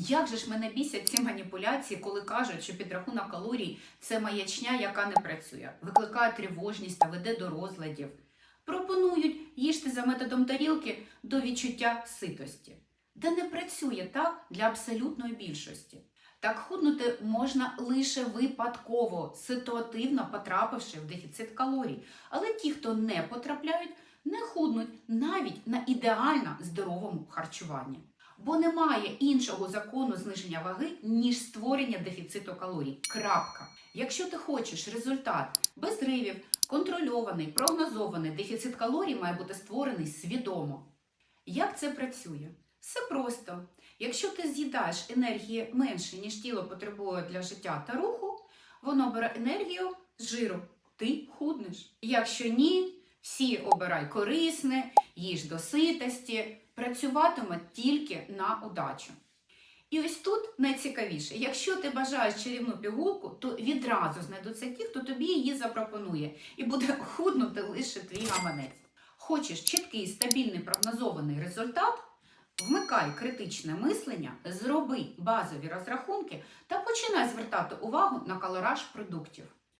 Як же ж мене бісять ці маніпуляції, коли кажуть, що підрахунок калорій це маячня, яка не працює, викликає тривожність та веде до розладів. Пропонують їжте за методом тарілки до відчуття ситості, де не працює так для абсолютної більшості. Так худнути можна лише випадково, ситуативно потрапивши в дефіцит калорій. Але ті, хто не потрапляють, не худнуть навіть на ідеально здоровому харчуванні. Бо немає іншого закону зниження ваги, ніж створення дефіциту калорій. Крапка. Якщо ти хочеш результат без зривів, контрольований, прогнозований дефіцит калорій має бути створений свідомо. Як це працює? Все просто. Якщо ти з'їдаєш енергії менше, ніж тіло потребує для життя та руху, воно бере енергію з жиру. Ти худнеш. Якщо ні, всі обирай корисне, їж до ситості, працюватиме тільки на удачу. І ось тут найцікавіше, якщо ти бажаєш чарівну пігулку, то відразу знайдуться ті, хто тобі її запропонує, і буде худнути лише твій гаманець. Хочеш чіткий, стабільний прогнозований результат? Вмикай критичне мислення, зроби базові розрахунки та починай звертати увагу на калораж продуктів.